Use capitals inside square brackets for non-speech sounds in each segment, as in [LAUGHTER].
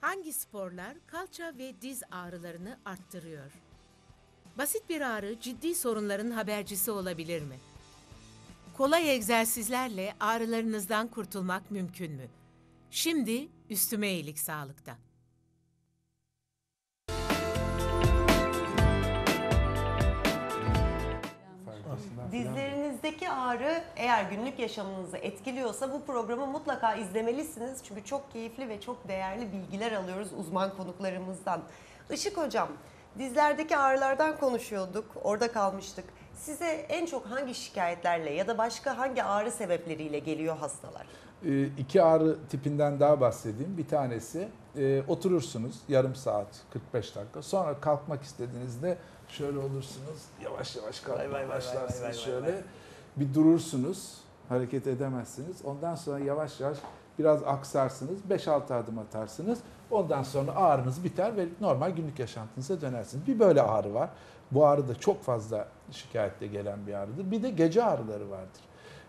Hangi sporlar kalça ve diz ağrılarını arttırıyor? Basit bir ağrı ciddi sorunların habercisi olabilir mi? Kolay egzersizlerle ağrılarınızdan kurtulmak mümkün mü? Şimdi üstüme iyilik sağlıkta. Dizlerinizdeki ağrı eğer günlük yaşamınızı etkiliyorsa bu programı mutlaka izlemelisiniz. Çünkü çok keyifli ve çok değerli bilgiler alıyoruz uzman konuklarımızdan. Işık Hocam, dizlerdeki ağrılardan konuşuyorduk, orada kalmıştık. Size en çok hangi şikayetlerle ya da başka hangi ağrı sebepleriyle geliyor hastalar? Ee, iki ağrı tipinden daha bahsedeyim. Bir tanesi e, oturursunuz yarım saat 45 dakika. Sonra kalkmak istediğinizde şöyle olursunuz. Yavaş yavaş Vay, vay, kalkmaya vay, vay, başlarsınız vay, vay, şöyle. vay. Bir durursunuz. Hareket edemezsiniz. Ondan sonra yavaş yavaş biraz aksarsınız. 5-6 adım atarsınız. Ondan sonra ağrınız biter ve normal günlük yaşantınıza dönersiniz. Bir böyle ağrı var. Bu ağrı da çok fazla şikayetle gelen bir ağrıdır. Bir de gece ağrıları vardır.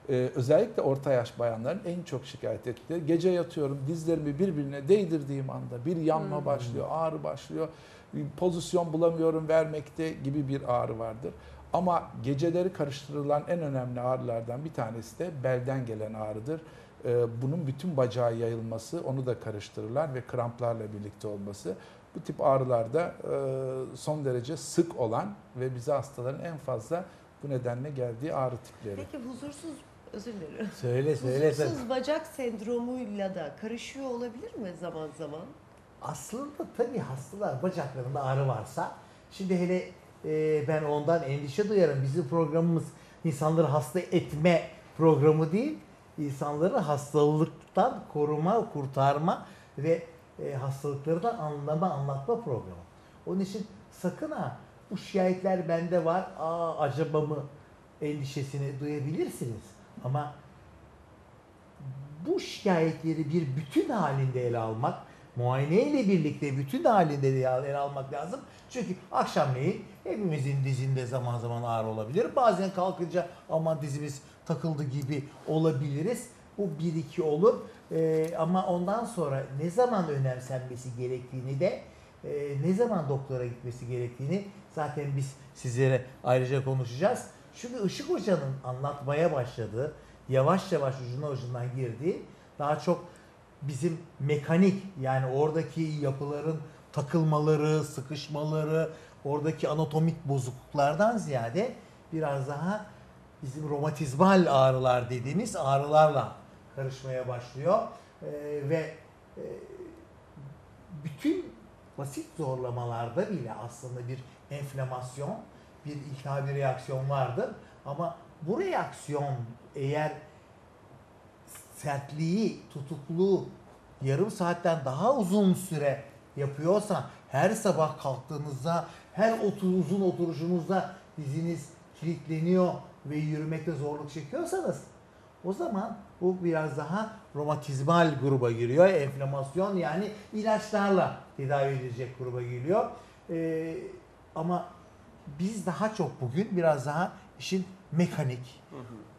Ee, özellikle orta yaş bayanların en çok şikayet ettikleri gece yatıyorum dizlerimi birbirine değdirdiğim anda bir yanma Hmm. başlıyor, ağrı başlıyor, pozisyon bulamıyorum vermekte gibi bir ağrı vardır. Ama geceleri karıştırılan en önemli ağrılardan bir tanesi de belden gelen ağrıdır. Ee, bunun bütün bacağa yayılması, onu da karıştırırlar ve kramplarla birlikte olması. Bu tip ağrılarda e, son derece sık olan ve bize hastaların en fazla bu nedenle geldiği ağrı tipleri. Peki huzursuz, özür dilerim. Söyle söyle. Huzursuz bacak sendromuyla da karışıyor olabilir mi zaman zaman? Aslında tabii hastalar bacaklarında ağrı varsa şimdi hele e, ben ondan endişe duyarım. Bizim programımız insanları hasta etme programı değil. insanları hastalıktan koruma, kurtarma ve e, hastalıkları da anlama, anlatma programı. Onun için sakın ha bu şikayetler bende var. Aa acaba mı endişesini duyabilirsiniz. Ama bu şikayetleri bir bütün halinde ele almak, muayene ile birlikte bütün halinde de ele almak lazım. Çünkü akşamleyin hepimizin dizinde zaman zaman ağrı olabilir. Bazen kalkınca aman dizimiz takıldı gibi olabiliriz. Bu bir iki olur. Ee, ama ondan sonra ne zaman önemsenmesi gerektiğini de e, ne zaman doktora gitmesi gerektiğini zaten biz sizlere ayrıca konuşacağız. Çünkü Işık Hoca'nın anlatmaya başladığı, yavaş yavaş ucuna ucundan girdiği daha çok bizim mekanik yani oradaki yapıların takılmaları, sıkışmaları, oradaki anatomik bozukluklardan ziyade biraz daha bizim romatizmal ağrılar dediğimiz ağrılarla karışmaya başlıyor. Ee, ve e, bütün basit zorlamalarda bile aslında bir enflamasyon, bir iltihabi reaksiyon vardır. Ama bu reaksiyon eğer sertliği, tutukluğu yarım saatten daha uzun süre yapıyorsa, her sabah kalktığınızda, her otur, uzun oturuşunuzda diziniz kilitleniyor ve yürümekte zorluk çekiyorsanız o zaman bu biraz daha romatizmal gruba giriyor. Enflamasyon yani ilaçlarla tedavi edilecek gruba giriyor. Ee, ama biz daha çok bugün biraz daha işin mekanik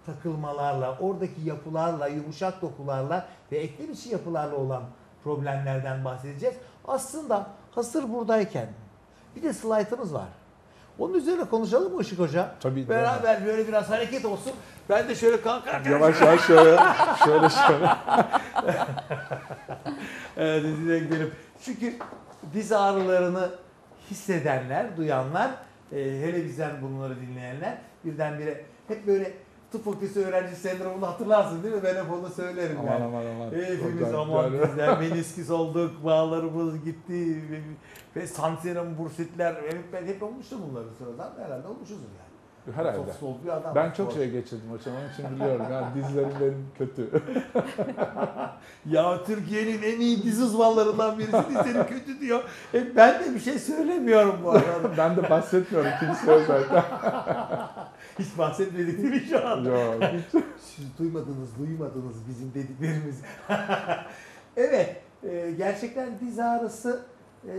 takılmalarla, oradaki yapılarla, yumuşak dokularla ve eklem içi yapılarla olan problemlerden bahsedeceğiz. Aslında hazır buradayken bir de slaytımız var. Onun üzerine konuşalım mı Işık Hoca? Tabii, Beraber böyle biraz hareket olsun. Ben de şöyle kalkarken Yavaş yavaş şöyle, şöyle şöyle. [LAUGHS] e, dizine gidelim. Çünkü diz ağrılarını hissedenler, duyanlar, e, hele bizden bunları dinleyenler birdenbire hep böyle tıp fakültesi öğrenci sendromunu hatırlarsın değil mi? Ben hep onu söylerim Aman yani. aman aman. Hepimiz Çok aman güzel. dizler, [LAUGHS] menisküs olduk, bağlarımız gitti ve, sanserum, bursitler, hep, ben hep olmuştu bunların sıradan. Herhalde olmuşuzdur yani. Herhalde. Çok soğuk bir adam. Ben çok şey geçirdim hocam onun için biliyorum. Yani dizlerim benim kötü. [LAUGHS] Ya Türkiye'nin en iyi dizi uzmanlarından birisi dizleri kötü diyor. E ben de bir şey söylemiyorum bu arada. [LAUGHS] ben de bahsetmiyorum kimseye zaten. [LAUGHS] Hiç bahsetmedik değil mi şu anda? Yok. hiç. Siz duymadınız, duymadınız bizim dediklerimiz. evet, e, gerçekten diz ağrısı e,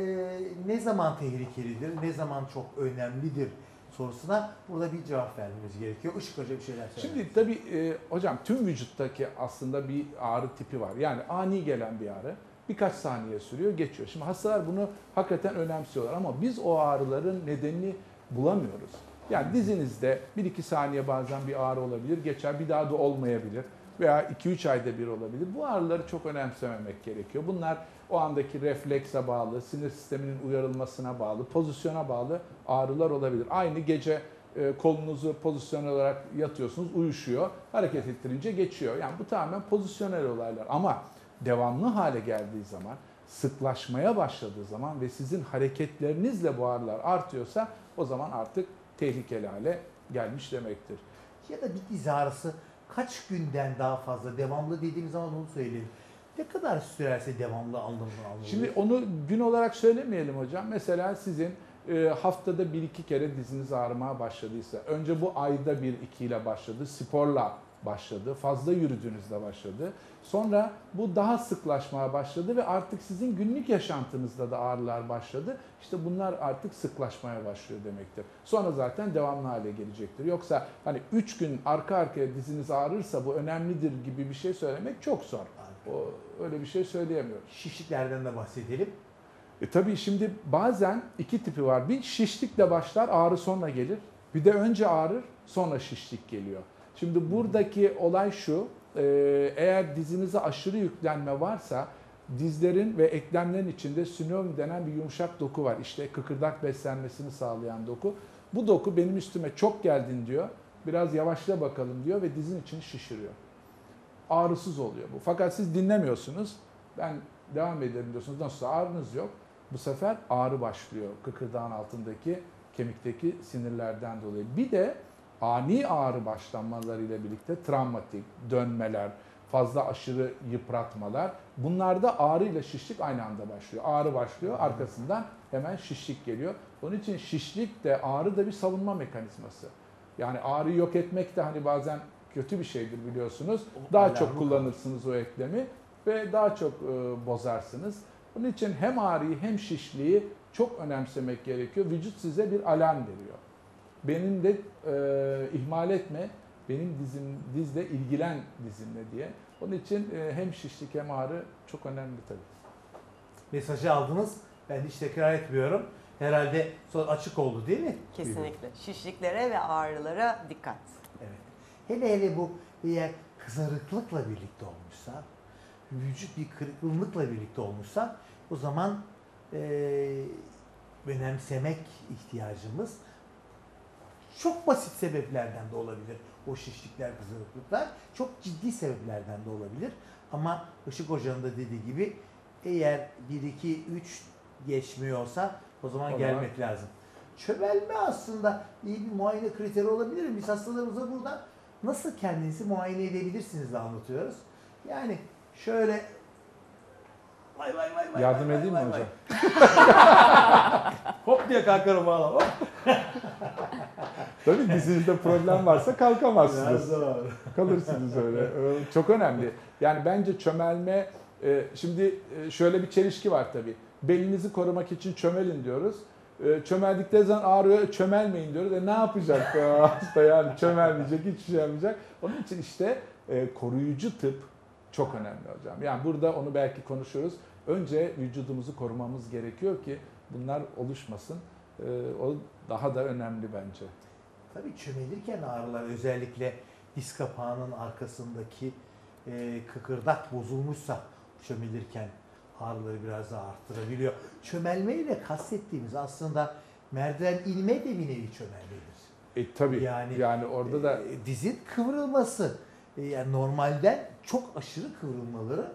ne zaman tehlikelidir, ne zaman çok önemlidir sorusuna burada bir cevap vermemiz gerekiyor. Işık Hoca bir şeyler söyle. Şimdi tabii e, hocam tüm vücuttaki aslında bir ağrı tipi var. Yani ani gelen bir ağrı. birkaç saniye sürüyor, geçiyor. Şimdi hastalar bunu hakikaten önemsiyorlar ama biz o ağrıların nedenini bulamıyoruz. Yani dizinizde 1-2 saniye bazen bir ağrı olabilir, geçer bir daha da olmayabilir veya 2-3 ayda bir olabilir. Bu ağrıları çok önemsememek gerekiyor. Bunlar o andaki reflekse bağlı, sinir sisteminin uyarılmasına bağlı, pozisyona bağlı ağrılar olabilir. Aynı gece e, kolunuzu pozisyon olarak yatıyorsunuz, uyuşuyor. Hareket ettirince geçiyor. Yani bu tamamen pozisyonel olaylar. Ama devamlı hale geldiği zaman, sıklaşmaya başladığı zaman ve sizin hareketlerinizle bu ağrılar artıyorsa o zaman artık tehlikeli hale gelmiş demektir. Ya da bir diz ağrısı kaç günden daha fazla devamlı dediğimiz zaman onu söyleyelim. Ne kadar sürerse devamlı alınır alınır. Şimdi onu gün olarak söylemeyelim hocam. Mesela sizin e, haftada bir iki kere diziniz ağrımaya başladıysa, önce bu ayda bir iki ile başladı, sporla başladı, fazla yürüdüğünüzde başladı. Sonra bu daha sıklaşmaya başladı ve artık sizin günlük yaşantınızda da ağrılar başladı. İşte bunlar artık sıklaşmaya başlıyor demektir. Sonra zaten devamlı hale gelecektir. Yoksa hani 3 gün arka arkaya diziniz ağrırsa bu önemlidir gibi bir şey söylemek çok zor. O öyle bir şey söyleyemiyoruz. Şişliklerden de bahsedelim. E tabii şimdi bazen iki tipi var. Bir şişlikle başlar, ağrı sonra gelir. Bir de önce ağrır, sonra şişlik geliyor. Şimdi buradaki olay şu, e, eğer dizinize aşırı yüklenme varsa dizlerin ve eklemlerin içinde sinovium denen bir yumuşak doku var. İşte kıkırdak beslenmesini sağlayan doku. Bu doku benim üstüme çok geldin diyor. Biraz yavaşla bakalım diyor ve dizin içini şişiriyor. Ağrısız oluyor bu. Fakat siz dinlemiyorsunuz. Ben devam edelim diyorsunuz. Nasılsa ağrınız yok. Bu sefer ağrı başlıyor kıkırdağın altındaki kemikteki sinirlerden dolayı. Bir de ani ağrı başlanmalarıyla birlikte travmatik dönmeler, fazla aşırı yıpratmalar. Bunlarda ağrı ile şişlik aynı anda başlıyor. Ağrı başlıyor, arkasından hemen şişlik geliyor. Onun için şişlik de ağrı da bir savunma mekanizması. Yani ağrıyı yok etmek de hani bazen kötü bir şeydir biliyorsunuz. Daha alarmı çok kullanırsınız o eklemi ve daha çok e, bozarsınız. Bunun için hem ağrıyı hem şişliği çok önemsemek gerekiyor. Vücut size bir alarm veriyor. Benim de e, ihmal etme, benim dizim dizle ilgilen dizimle diye. Onun için e, hem şişlik hem ağrı çok önemli tabii. Mesajı aldınız. Ben hiç tekrar etmiyorum. Herhalde sonra açık oldu değil mi? Kesinlikle. Şişliklere ve ağrılara dikkat. Hele hele bu eğer kızarıklıkla birlikte olmuşsa, vücut bir kırıklıkla birlikte olmuşsa o zaman eee önemsemek ihtiyacımız çok basit sebeplerden de olabilir. O şişlikler, kızarıklıklar çok ciddi sebeplerden de olabilir. Ama Işık Hoca'nın da dediği gibi eğer 1, 2, 3 geçmiyorsa o zaman O zaman- gelmek lazım. Çömelme aslında iyi bir muayene kriteri olabilir? Biz hastalarımıza burada nasıl kendinizi muayene edebilirsiniz de anlatıyoruz. Yani şöyle vay vay vay vay Yardım vay, edeyim mi vay, hocam? vay. [LAUGHS] Hop diye kalkarım valla. Hop. [LAUGHS] Tabii dizinizde problem varsa kalkamazsınız. Kalırsınız öyle. Çok önemli. Yani bence çömelme, e, şimdi e, şöyle bir çelişki var tabii. Belinizi korumak için çömelin diyoruz. E, Çömeldikleri zaman ağrıyor, çömelmeyin diyoruz. E ne yapacak e, [LAUGHS] hasta yani çömelmeyecek, hiçbir şey yapmayacak. Onun için işte e, koruyucu tıp çok önemli hocam. Yani burada onu belki konuşuyoruz. Önce vücudumuzu korumamız gerekiyor ki bunlar oluşmasın. E, O daha da önemli bence. Tabii çömelirken ağrılar özellikle diz kapağının arkasındaki e, kıkırdak bozulmuşsa çömelirken ağrıları biraz daha arttırabiliyor. Çömelmeyle kastettiğimiz aslında merdiven inme de bir nevi çömelmedir. E tabii Yani- yani, orada da E, dizin kıvrılması e, yani normalden çok aşırı kıvrılmaları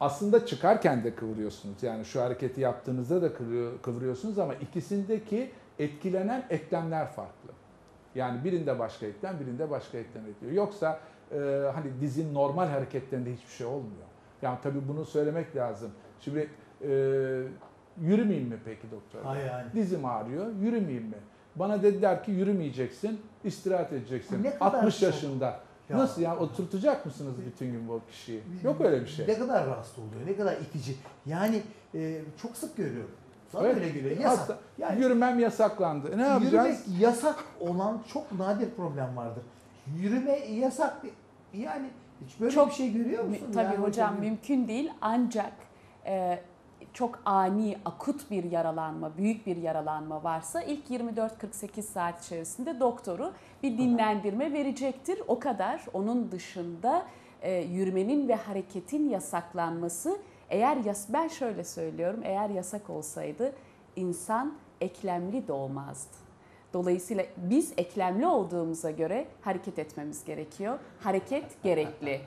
aslında çıkarken de kıvırıyorsunuz. Yani şu hareketi yaptığınızda da kıvırıyor- kıvırıyorsunuz ama ikisindeki etkilenen eklemler farklı. Yani birinde başka eklem, birinde başka eklem ekliyor. Yoksa e, hani dizin normal hareketlerinde hiçbir şey olmuyor. Yani tabii bunu söylemek lazım. Şimdi e, yürümeyeyim mi peki doktor? Hayır, hayır. Dizim ağrıyor, yürümeyeyim mi? Bana dediler ki yürümeyeceksin, istirahat edeceksin. Ne kadar 60 çok. yaşında. Ya. Nasıl yani oturtacak mısınız bütün gün bu kişiyi? Yok öyle bir şey. Ne kadar rahatsız oluyor, ne kadar itici. Yani e, çok sık görüyorum. Sana öyle geliyor. Yasak. Hasta- Yani Yürümem yasaklandı. Ne yapacağız? Yürümek yasak olan çok nadir problem vardır. Yürüme yasak. Yani hiç böyle Çok bir şey görüyor musun? Tabii Yani hocam böyle- mümkün değil ancak e, çok ani, akut bir yaralanma, büyük bir yaralanma varsa ilk 24-48 saat içerisinde doktoru bir dinlendirme verecektir. O kadar. Onun dışında e, yürümenin ve hareketin yasaklanması eğer yas ben şöyle söylüyorum eğer yasak olsaydı insan eklemli doğmazdı. Dolayısıyla biz eklemli olduğumuza göre hareket etmemiz gerekiyor. Hareket gerekli.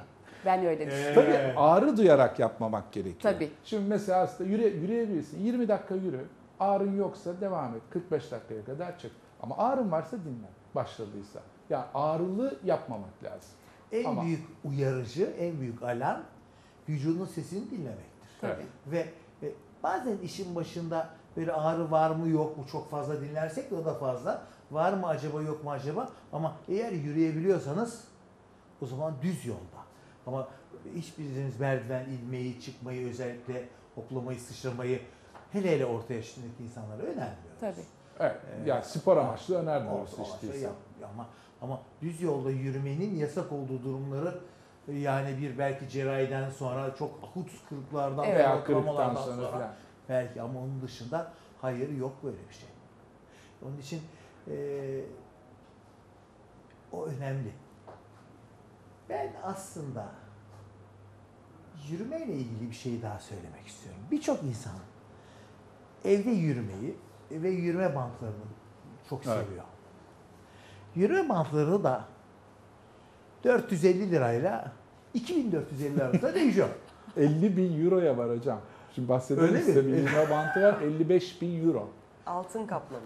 Ben öyle düşünüyorum. Tabii ağrı duyarak yapmamak gerekiyor. Tabii. Şimdi mesela aslında yürü, yürüyebilirsin. 20 dakika yürü. Ağrın yoksa devam et. 45 dakikaya kadar çık. Ama ağrın varsa dinlen. Başladıysa. Yani ağrılı yapmamak lazım. En Ama- büyük uyarıcı, en büyük alarm vücudun sesini dinlemektir. Evet. Ve e, bazen işin başında böyle ağrı var mı yok mu çok fazla dinlersek de o da fazla. Var mı acaba yok mu acaba? Ama eğer yürüyebiliyorsanız o zaman düz yolda. Ama hiçbiriniz merdiven inmeyi, çıkmayı özellikle hoplamayı, sıçramayı hele hele orta yaşındaki insanlara önermiyoruz. Tabii. Evet. Ee, Yani spor amaçlı önermiyoruz işte. yap- Ama ama düz yolda yürümenin yasak olduğu durumları yani bir belki cerrahiden sonra çok akut kırıklardan Evet. Veya sonra, kırıktan sonra sonra falan. Belki ama onun dışında hayır yok böyle bir şey. Onun için e, o önemli. Ben aslında yürümeyle ilgili bir şey daha söylemek istiyorum. Birçok insan evde yürümeyi ve yürüme bantlarını çok Evet. seviyor. Yürüme bantları da 450 lirayla 2450 arasında değişiyor. [LAUGHS] 50 bin euroya var hocam. Şimdi bahsedelim Öyle mi? size bir yürüme bantı var. 55 bin euro. Altın kaplama.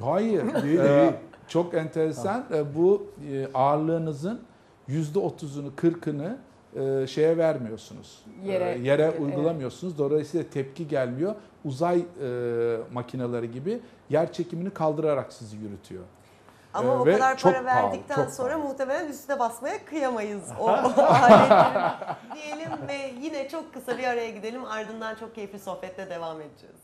Hayır. Değil, değil. [LAUGHS] çok enteresan. Ee, Bu e, ağırlığınızın %30'unu 40'ını e, şeye vermiyorsunuz. Yere- Ee, yere evet. uygulamıyorsunuz. Dolayısıyla tepki gelmiyor. Uzay e, makineleri gibi yer çekimini kaldırarak sizi yürütüyor. Ama Ee, o kadar para pahalı, verdikten çok sonra pahalı. muhtemelen üstüne basmaya kıyamayız o [LAUGHS] aletlerin diyelim ve yine çok kısa bir araya gidelim ardından çok keyifli sohbette devam edeceğiz.